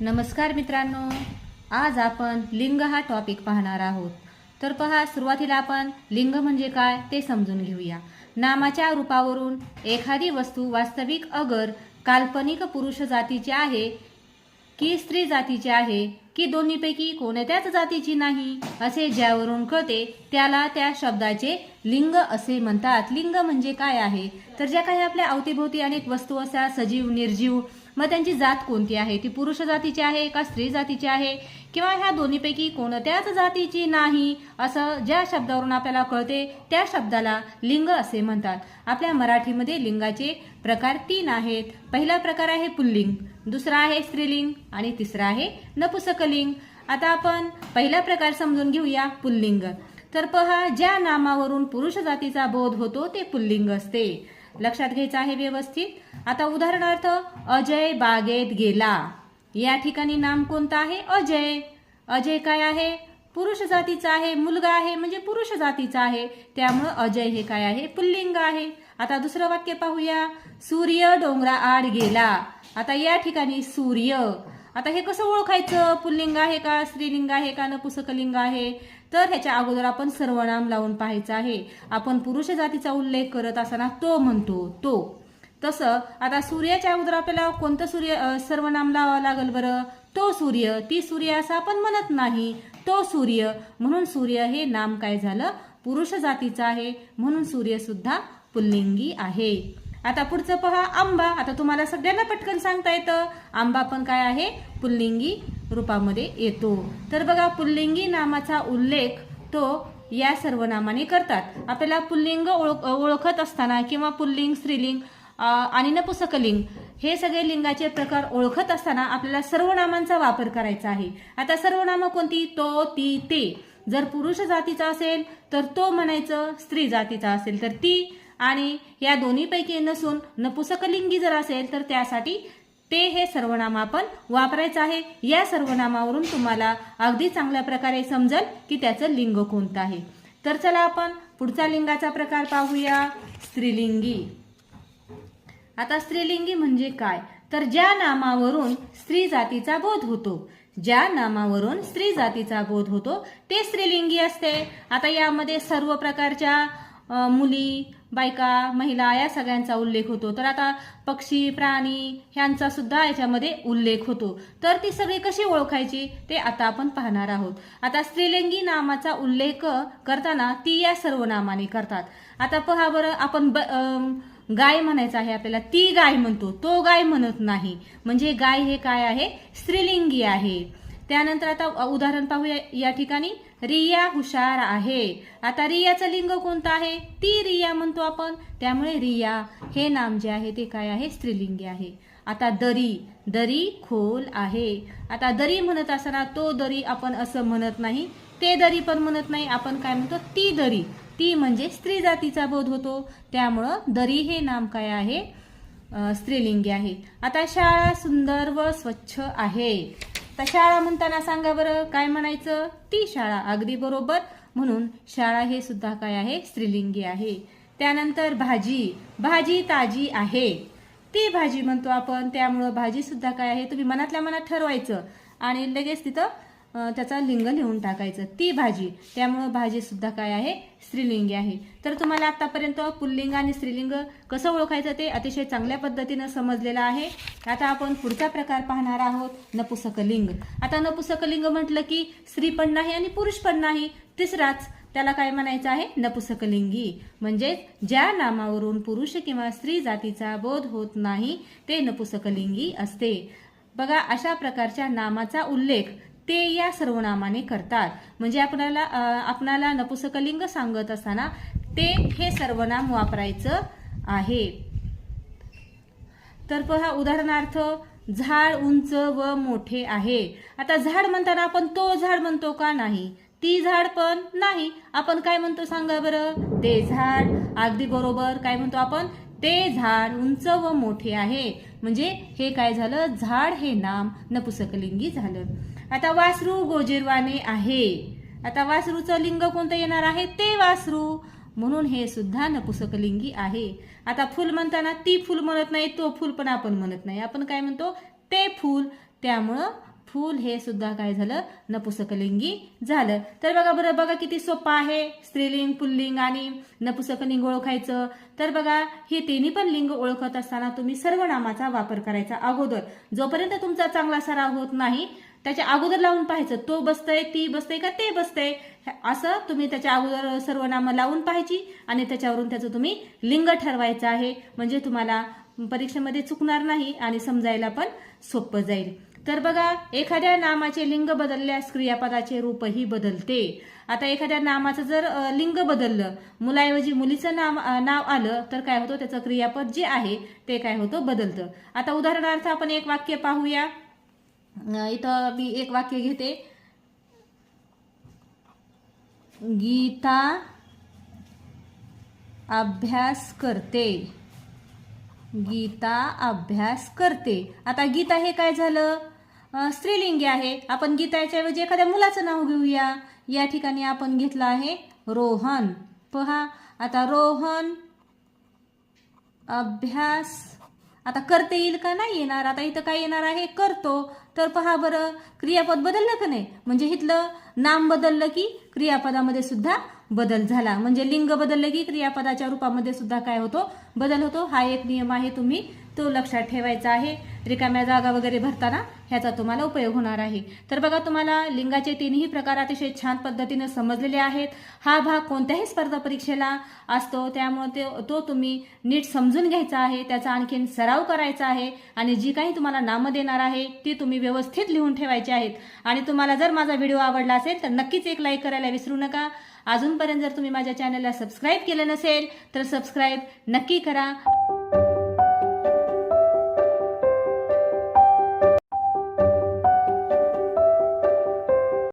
नमस्कार मित्रांनो आज आपण लिंग हा टॉपिक पाहणार आहोत. तर पहा सुरुवातीला आपण लिंग म्हणजे काय ते समजून घेऊया. नामाच्या रूपावरून एखादी वस्तू वास्तविक अगर काल्पनिक पुरुष जातीची आहे की स्त्री जातीची आहे की दोन्हीपैकी कोणत्याच जातीची नाही असे ज्यावरून कळते त्याला त्या शब्दाचे लिंग असे म्हणतात. लिंग म्हणजे काय आहे? तर ज्या काही आपल्या अवतीभोवती अनेक वस्तू असा सजीव निर्जीव मग त्यांची जात कोणती आहे? ती पुरुष जातीची आहे का स्त्री जातीची आहे? किंवा ह्या दोन्हीपैकी कोणत्याच जातीची नाही? असं ज्या शब्दावरून आपल्याला कळते त्या शब्दाला लिंग असे म्हणतात. आपल्या मराठीमध्ये लिंगाचे प्रकार तीन आहेत. पहिला प्रकार आहे पुल्लिंग दुसरा आहे स्त्रीलिंग आणि तिसरा आहे नपुसकलिंग. आता आपण पहिला प्रकार समजून घेऊया पुल्लिंग. तर पहा ज्या नामावरून पुरुष जातीचा बोध होतो ते पुल्लिंग असते. लक्षात घ्यायचं आहे व्यवस्थित? आता उदाहरणार्थ अजय बागेत गेला. या ठिकाणी नाम कोणतं आहे? अजय. अजय काय आहे? पुरुष जातीचा आहे मुलगा आहे म्हणजे पुरुष जातीचा आहे. त्यामुळं अजय हे काय आहे? पुल्लिंग आहे. आता दुसरं वाक्य पाहूया. सूर्य डोंगरा आड गेला. आता या ठिकाणी सूर्य. आता हे कसं ओळखायचं? पुल्लिंग आहे का? स्त्रीलिंग आहे का? नपुसकलिंग आहे? तर ह्याच्या अगोदर आपण सर्वनाम लावून पाहायचं आहे. आपण पुरुष जातीचा उल्लेख करत असताना तो म्हणतो तो. तसं आता सूर्याच्या अगोदर आपल्याला कोणतं सूर्य सर्वनाम लावावं लागेल बरं? तो सूर्य. ती सूर्य असं आपण म्हणत नाही. तो सूर्य. म्हणून सूर्य हे नाम काय झालं? पुरुष जातीचं आहे. म्हणून सूर्यसुद्धा पुल्लिंगी आहे. आता पुढचं पहा आंबा. आता तुम्हाला सगळ्यांना पटकन सांगता येतं. आंबा पण काय आहे? पुल्लिंगी रूपामध्ये येतो. तर बघा पुल्लिंगी नामाचा उल्लेख तो या सर्वनामाने करतात. आपल्याला पुल्लिंग ओळख ओळखत असताना किंवा पुल्लिंग स्त्रीलिंग आणि नपुसकलिंग हे सगळे लिंगाचे प्रकार ओळखत असताना आपल्याला सर्वनामांचा वापर करायचा आहे. आता सर्वनामं कोणती? तो ती ते. जर पुरुष जातीचा असेल तर तो म्हणायचं स्त्री जातीचा असेल तर ती आणि या दोन्हीपैकी नसून नपुसकलिंगी जर असेल तर त्यासाठी ते हे सर्वनाम आपण वापरायचं आहे. या सर्वनामावरून तुम्हाला अगदी चांगल्या प्रकारे समजेल की त्याचं लिंग कोणतं आहे. तर चला आपण पुढचा लिंगाचा प्रकार पाहूया. स्त्रीलिंगी. आता स्त्रीलिंगी म्हणजे काय? तर ज्या नामावरून स्त्री जातीचा बोध होतो ज्या नामावरून स्त्री जातीचा बोध होतो ते स्त्रीलिंगी असते. आता यामध्ये सर्व प्रकारच्या मुली बायका महिला या सगळ्यांचा उल्लेख होतो. तर आता पक्षी प्राणी ह्यांचा सुद्धा याच्यामध्ये उल्लेख होतो. तर ती सगळी कशी ओळखायची? ते आता आपण पाहणार आहोत. आता स्त्रीलिंगी नामाचा उल्लेख करताना ती या सर्व नामाने करतात. आता पहा बरं आपण ब गाय म्हणायचं आहे आपल्याला. ती गाय म्हणतो. तो गाय म्हणत नाही. म्हणजे गाय हे काय आहे? स्त्रीलिंगी आहे. त्यानंतर आता उदाहरण पाहूया या ठिकाणी. रिया हुशार आहे. आता रियाचं लिंग कोणतं आहे? ती रिया म्हणतो आपण. त्यामुळे रिया हे नाम जे आहे ते काय आहे? स्त्रीलिंगी आहे. आता दरी दरी खोल आहे. आता दरी म्हणत असताना तो दरी आपण असं म्हणत नाही. ते दरी पण म्हणत नाही. आपण काय म्हणतो? ती दरी. ती म्हणजे स्त्री जातीचा बोध होतो. त्यामुळं दरी हे नाम काय आहे? स्त्रीलिंगी आहे. आता शाळा सुंदर व स्वच्छ आहे. तर शाळा म्हणताना सांगा बरं काय म्हणायचं? ती शाळा अगदी बरोबर. म्हणून शाळा हे सुद्धा काय आहे? स्त्रीलिंगी आहे. त्यानंतर भाजी. भाजी ताजी आहे. ती भाजी म्हणतो आपण त्यामुळं भाजी सुद्धा काय आहे? तुम्ही मनातल्या मनात ठरवायचं. आणि लगेच तिथं त्याचा लिंग लिहून टाकायचं. ती भाजी. त्यामुळं भाजीसुद्धा काय आहे? स्त्रीलिंगी आहे. तर तुम्हाला आत्तापर्यंत पुल्लिंग आणि स्त्रीलिंग कसं ओळखायचं ते अतिशय चांगल्या पद्धतीनं समजलेलं आहे. आता आपण पुढचा प्रकार पाहणार आहोत नपुसकलिंग. आता नपुसकलिंग म्हटलं की स्त्री पण नाही आणि पुरुष पण नाही. तिसराच त्याला काय म्हणायचं आहे? नपुसकलिंगी. म्हणजे ज्या नामावरून पुरुष किंवा स्त्री जातीचा बोध होत नाही ते नपुसकलिंगी असते. बघा अशा प्रकारच्या नामाचा उल्लेख ते या सर्वनामाने करतात. म्हणजे आपल्याला आपणाला नपुसकलिंग सांगत असताना ते हे सर्वनाम वापरायचं आहे. तर पहा उदाहरणार्थ झाड उंच व मोठे आहे. आता झाड म्हणताना आपण तो झाड म्हणतो का नाही? ती झाड पण नाही. आपण काय म्हणतो सांगा बरं? ते झाड. अगदी बरोबर. काय म्हणतो आपण? ते झाड उंच व मोठे आहे. म्हणजे हे काय झालं? झाड हे नाम नपुसकलिंगी झालं. आता वासरू गोजिरवाने आहे. आता वासरूचं लिंग कोणतं येणार आहे? ते वासरू. म्हणून हे सुद्धा नपुसकलिंगी आहे. आता फुल म्हणताना ती फुल म्हणत नाही तो फुल पण आपण म्हणत नाही. आपण काय म्हणतो? ते फुल. त्यामुळं फूल हे सुद्धा काय झालं? नपुसकलिंगी झालं. तर बघा बरं बघा किती सोपं आहे. स्त्रीलिंग पुल्लिंग आणि नपुसकलिंग ओळखायचं. तर बघा हे तिन्ही पण लिंग ओळखत असताना तुम्ही सर्वनामाचा वापर करायचा अगोदर. जोपर्यंत तुमचा चांगला सराव होत नाही त्याच्या अगोदर लावून पाहायचं तो बसतय ती बसतय का ते बसतय असं तुम्ही त्याच्या अगोदर सर्वनामं लावून पाहायची आणि त्याच्यावरून त्याचं तुम्ही लिंग ठरवायचं आहे. म्हणजे तुम्हाला परीक्षेमध्ये चुकणार नाही आणि समजायला पण सोपं जाईल. तर बघा एखाद्या नामाचे लिंग बदलल्यास क्रियापदाचे रूपही बदलते. आता एखाद्या नामाचं जर लिंग बदललं मुलाऐवजी मुलीचं नाम नाव आलं तर काय होतं? त्याचं क्रियापद जे आहे ते काय होतं? बदलतं. आता उदाहरणार्थ आपण एक वाक्य पाहूया. इथं मी एक वाक्य घेते. गीता अभ्यास करते. गीता अभ्यास करते. आता गीता हे काय झालं? स्त्रीलिंगी आहे. आपण गीताच्या ऐवजी एखाद्या मुलाचं नाव घेऊया. या ठिकाणी आपण घेतलं आहे रोहन. पहा आता रोहन अभ्यास आता करते येईल का? नाही येणार. आता इथं काय येणार आहे? करतो. तर पहा बरं क्रियापद बदललं का नाही? म्हणजे इथलं नाम बदललं की क्रियापदामध्ये सुद्धा बदल झाला. म्हणजे लिंग बदललं की क्रियापदाच्या रूपामध्ये सुद्धा काय होतो? बदल होतो. हा एक नियम आहे तुम्ही तो लक्षात ठेवायचा आहे. रिकाम्या जागा वगैरे भरताना ह्याचा तुम्हाला उपयोग होणार आहे. तर बघा तुम्हाला लिंगाचे तीनही प्रकार अतिशय छान पद्धतीने समजलेले आहेत. हा भाग कोणत्याही स्पर्धा परीक्षेला असतो त्यामुळे तो तुम्ही नीट समजून घ्यायचा आहे त्याचा आणखीन सराव करायचा आहे आणि जी काही तुम्हाला नामं देणार आहे ती तुम्ही व्यवस्थित लिहून ठेवायची आहेत. आणि तुम्हाला जर माझा व्हिडिओ आवडला असेल तर नक्कीच एक लाईक करायला विसरू नका. अजूनपर्यंत जर तुम्ही माझ्या चॅनलला सबस्क्राईब केलं नसेल तर सबस्क्राईब नक्की करा.